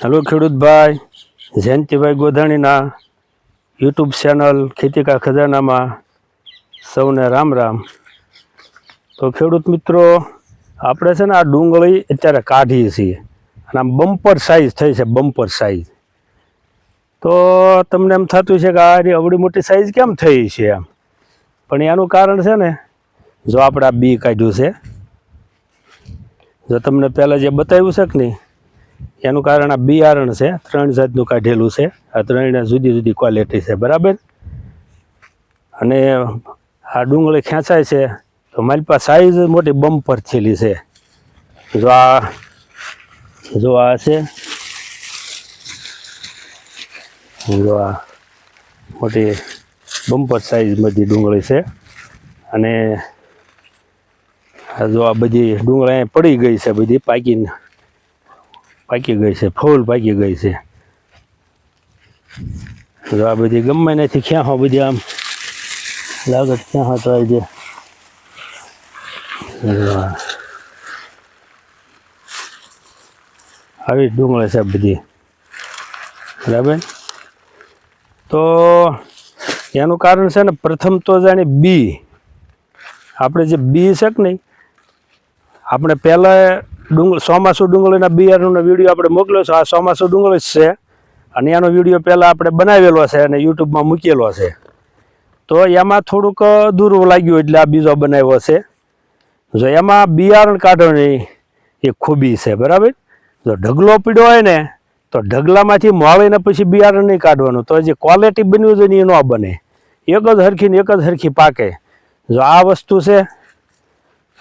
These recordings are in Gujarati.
હેલો ખેડૂતભાઈ જયંતિભાઈ ગોધાણીના યુટ્યુબ ચેનલ ખેતી કા ખજાનામાં સૌને રામ રામ. તો ખેડૂત મિત્રો, આપણે છે ને આ ડુંગળી અત્યારે કાઢીએ છીએ અને આમ બમ્પર સાઇઝ થઈ છે બમ્પર સાઇઝ તો તમને એમ થતું છે કે આ અવડી મોટી સાઇઝ કેમ થઈ છે એમ? પણ એનું કારણ છે ને, જો આપણે આ બી કાઢ્યું છે, જો તમને પહેલાં જે બતાવ્યું છે કે નહીં એનું કારણ આ બિયારણ છે, ત્રણ જાતનું કાઢેલું છે. આ ત્રણે જુદી જુદી ક્વોલિટી છે, બરાબર? અને આ ડુંગળી ખેંચાય છે, તો મારી પાસે સાઈઝ મોટી બમ્પર થયેલી છે. જો આ જો આ છે, જો આ મોટી બમ્પર સાઈઝમાંથી ડુંગળી છે. અને જો આ બધી ડુંગળી પડી ગઈ છે બધી, પાકીને પાકી ગઈ છે, ફૂલ પાકી ગઈ છે. જો આ બધી ગમે નથી ક્યાં હો બધી આમ લાગત ક્યાં હા તો આવી જાય આવી ડુંગળી છે બધી. બરાબર? તો એનું કારણ છે ને, પ્રથમ તો જાણે બી. આપણે જે બી છે કે નહીં, આપણે પહેલાં ડુંગળી ચોમાસું ડુંગળીના બિયારણનો વીડિયો આપણે મોકલ્યો છે. આ ચોમાસું ડુંગળ જ છે. અને એનો વીડિયો પહેલાં આપણે બનાવેલો છે અને યુટ્યુબમાં મૂકેલો છે. તો એમાં થોડુંક દૂરવું લાગ્યું એટલે આ બીજો બનાવ્યો છે. જો એમાં બિયારણ કાઢવાની એ ખૂબી છે, બરાબર? જો ઢગલો પીડ્યો હોય ને, તો ઢગલામાંથી મોળીને પછી બિયારણ નહીં કાઢવાનું. તો જે ક્વોલિટી બન્યું છે ને એ ન બને. એક જ હરખી ને એક જ હરખી પાકે. જો આ વસ્તુ છે,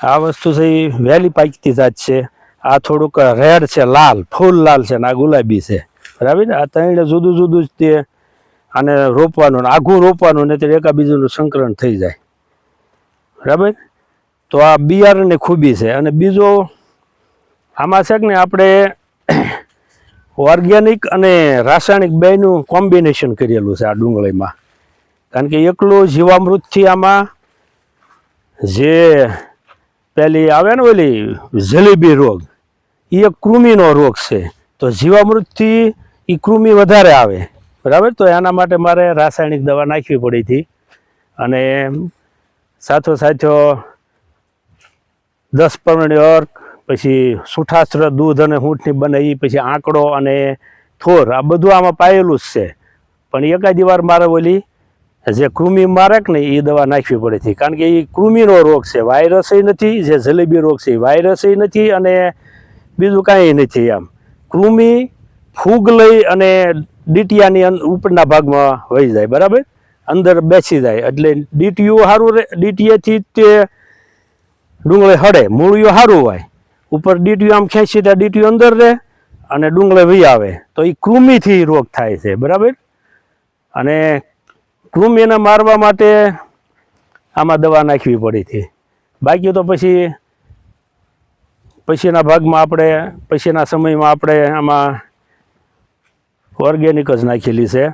આ વસ્તુ છે એ વહેલી પાકતી જાત છે. આ થોડુંક રેડ છે, લાલ, ફૂલ લાલ છે ને આ ગુલાબી છે. બરાબર ને? આ ત્રણે જુદું જુદું જ તે આને રોપવાનું ને આઘું રોપવાનું ને તે એકાબીજુનું સંકલન થઈ જાય. બરાબર તો આ બિયારણની ખૂબી છે અને બીજો આમાં છે કે ને આપણે ઓર્ગેનિક અને રાસાયણિક બેનું કોમ્બિનેશન કરેલું છે આ ડુંગળીમાં. કારણ કે એકલું જીવામૃતથી આમાં જે પેલી આવે ને ઓલી જલેબી રોગ એ એક કૃમિનો રોગ છે. તો જીવામૃતથી એ કૃમિ વધારે આવે. બરાબર? તો એના માટે મારે રાસાયણિક દવા નાખવી પડી હતી. અને સાથો સાથો દસ પરમણી અર્ક, પછી સુઠાસ્ત્ર દૂધ અને હૂંઠની બને એ પછી આંકડો અને થોર, આ બધું આમાં પાયેલું જ છે. પણ એકાદી વાર મારે ઓલી જે કૃમિ મારક ને એ દવા નાખવી પડે છે. કારણ કે એ કૃમિનો રોગ છે વાયરસ નથી, જે જલેબી રોગ છે એ વાયરસ નથી અને બીજું કાંઈ નથી આમ કૃમિ ફૂગ લઈ અને ડીટીયાની ઉપરના ભાગમાં વહી જાય, બરાબર? અંદર બેસી જાય. એટલે ડીટીયું સારું રહે ડીટીએથી તે ડુંગળી હળે મૂળિયું સારું હોય. ઉપર ડીટીયું આમ ખેંચી ત્યાં ડીટીયું અંદર રહે અને ડુંગળી વહી આવે. તો એ કૃમિથી રોગ થાય છે, બરાબર? અને કૃમિને મારવા માટે આમાં દવા નાખવી પડી હતી. બાકી તો પછી, પછીના ભાગમાં આપણે, પછીના સમયમાં આપણે આમાં ઓર્ગેનિક જ નાખેલી છે.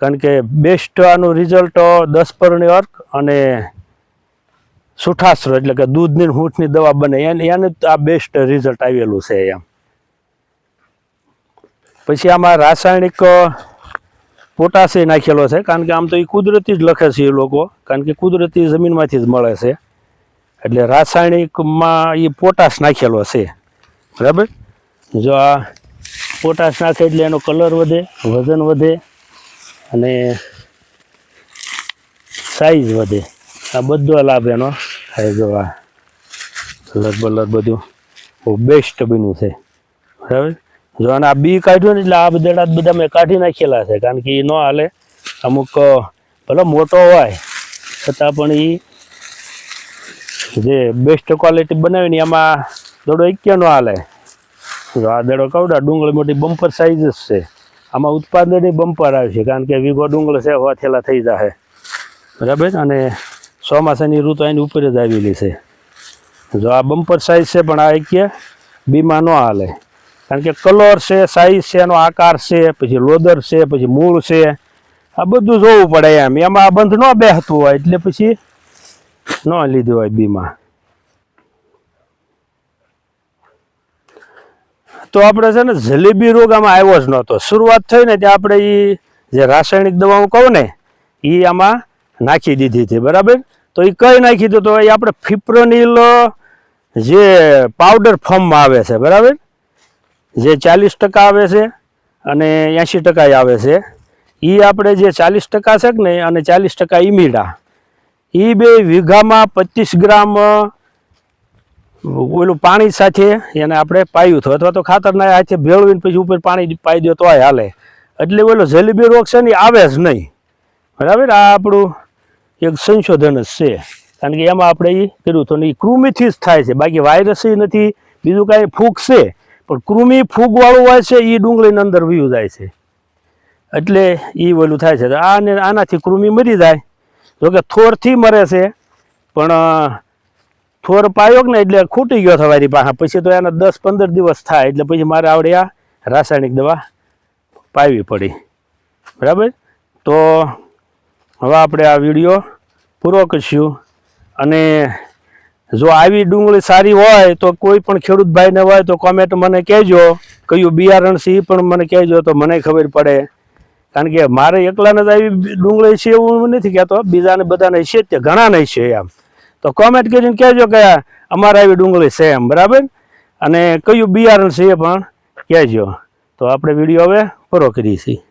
કારણ કે બેસ્ટ આનું રિઝલ્ટ દસ પરણી અર્ક અને સુઠાસ્ત્ર એટલે કે દૂધની હૂંઠની દવા બને. એને એને આ બેસ્ટ રિઝલ્ટ આવેલું છે એમ. પછી આમાં રાસાયણિક પોટાશે નાખેલો છે, કારણ કે આમ તો એ કુદરતી જ લખે છે એ લોકો, કારણ કે કુદરતી જમીનમાંથી જ મળે છે. એટલે રાસાયણિકમાં એ પોટાશ નાખેલો છે. બરાબર? જો આ પોટાશ નાખે એટલે એનો કલર વધે, વજન વધે, અને સાઈઝ વધે. આ બધો લાભ એનો થાય જો આ. કલર બલર બધું. બહુ બેસ્ટ બન્યું છે. બરાબર? જો અને આ બી કાઢ્યું ને એટલે આ બધા બધા મેં કાઢી નાખેલા છે. કારણ કે એ ન હાલે. અમુક ભલે મોટો હોય, છતાં પણ એ જે બેસ્ટ ક્વોલિટી બનાવીને એમાં દડો ન હાલે. જો આ દડો કવડા, ડુંગળી મોટી બમ્પર સાઈઝ જ છે. આમાં ઉત્પાદનની બમ્પર આવશે કારણ કે વીઘો ડુંગળ છે હવા થઈ જશે બરાબર? અને ચોમાસાની ઋતુ એની ઉપર જ આવેલી છે. જો આ બમ્પર સાઈઝ છે, પણ આ એક્ય બીમાં ન હાલે. કારણ કે કલર છે સાઈઝ છે, એનો આકાર છે, પછી લોદર છે, પછી મૂળ છે. આ બધું જોવું પડે એમ. એમાં આ બંધ ન બેસતું હોય, એટલે પછી ન લીધું હોય બીમાં. તો આપણે છે ને જલેબી રોગ આમાં આવ્યો જ નહોતો. શરૂઆત થઈ ને ત્યાં આપણે એ જે રાસાયણિક દવાઓ કહું ને એ આમાં નાખી દીધી હતી. બરાબર? તો એ કઈ નાખી દીધું તો એ આપણે ફિપ્રોનિલ જે પાવડર ફોર્મમાં આવે છે. બરાબર? જે ચાલીસ ટકા આવે છે અને એંશી ટકા આવે છે એ આપણે જે ચાલીસ ટકા છે કે ને અને ચાલીસ ટકા ઈમીડા એ બે વીઘામાં પચીસ ગ્રામ ઓલું પાણી સાથે એને આપણે પાયું થયું અથવા તો ખાતરના હાથે ભેળવીને પછી ઉપર પાણી પાઈ દો તોય હાલે. એટલે ઓલો જલેબી રોગ છે ને આવે જ નહીં. બરાબર? આ આપણું એક સંશોધન જ છે. કારણ કે એમાં આપણે એ કર્યું હતું ને એ કૃમિથી જ થાય છે. બાકી વાયરસ નથી, બીજું કાંઈ ફૂગ છે. પણ કૃમિ ફૂગવાળું હોય છે એ ડુંગળીની અંદર વયું જાય છે. એટલે એ ઓલું થાય છે. આને, આનાથી કૃમિ મરી જાય. જોકે થોરથી મરે છે, પણ થોર પાયો ને એટલે ખૂટી ગયો થવારી પાસે પછી તો એના દસ પંદર દિવસ થાય, એટલે પછી મારે આવડે આ રાસાયણિક દવા પાવી પડી. બરાબર? તો હવે આપણે આ વીડિયો પૂરો કરશું. અને જો આવી ડુંગળી સારી હોય તો કોઈ પણ ખેડૂત ભાઈને હોય તો કોમેન્ટ મને કહેજો. કયું બિયારણ છે પણ મને કહેજો તો મને ખબર પડે. કારણ કે મારે એકલાને જ આવી ડુંગળી છે એવું નથી કહેતો. બીજાને બધાને છે તે ઘણાને છે એમ. તો કોમેન્ટ કરીને કહેજો કે અમારે આવી ડુંગળી છે એમ, બરાબર? અને કયું બિયારણ છે એ પણ કહેજો. તો આપણે વીડિયો હવે પૂરો કરીએ છીએ.